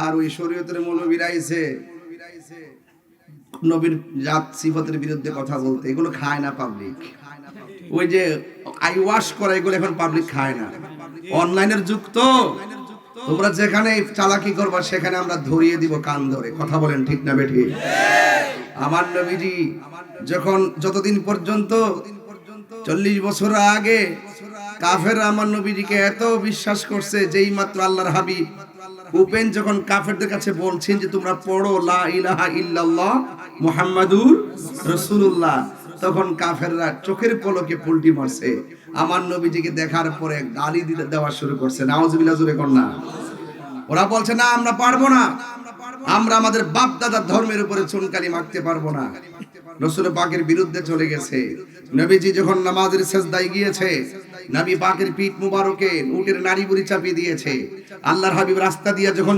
আর ওই শরীয়তের মৌলবীরা আইছে নবীর জাত সিফতের বিরুদ্ধে কথা বলতে, এগুলো খায় না পাবলিক ওই যে আই ওয়াশ করা, এগুলো এখন পাবলিক খায় না। অনলাইনের যুগ তো। তোমরা যেখানে চালাকি করবা, সেখানে আমরা ধরিয়ে দিব কান ধরে। কথা বলেন ঠিক না বেঠি? আমার নবীজি যখন যতদিন পর্যন্ত চল্লিশ বছর আগে কাফের আমার নবীজিকে এত বিশ্বাস করছে যেই মাত্র আল্লাহর হাবিব। উপেন যখন কাফেরদের কাছে বলছেন যে তোমরা পড়ো, লা ইলাহা ইল্লাল্লাহ মুহাম্মাদুর রাসূলুল্লাহ, তখন কাফেররা চোখের পলকে পুলটি মারছে। আমার নবীজিকে দেখার পরে গালি দিতে দেওয়া শুরু করছে। নাউজুবিল্লাহ, জোরে কর না। ওরা বলছে, না, আমরা পারব না। আমরা আমাদের বাপ দাদার ধর্মের উপরে চুনকালি মাখতে পারব না। রসুল পাকের বিরুদ্ধে চলে গেছে। নবীজি যখন নামাজের সেজদায় গিয়েছে, নবী পাকের পিঠ মুবারকে, উটের নারী বুড়ি চাপিয়ে দিয়েছে। আল্লাহর হাবিব রাস্তা দিয়ে যখন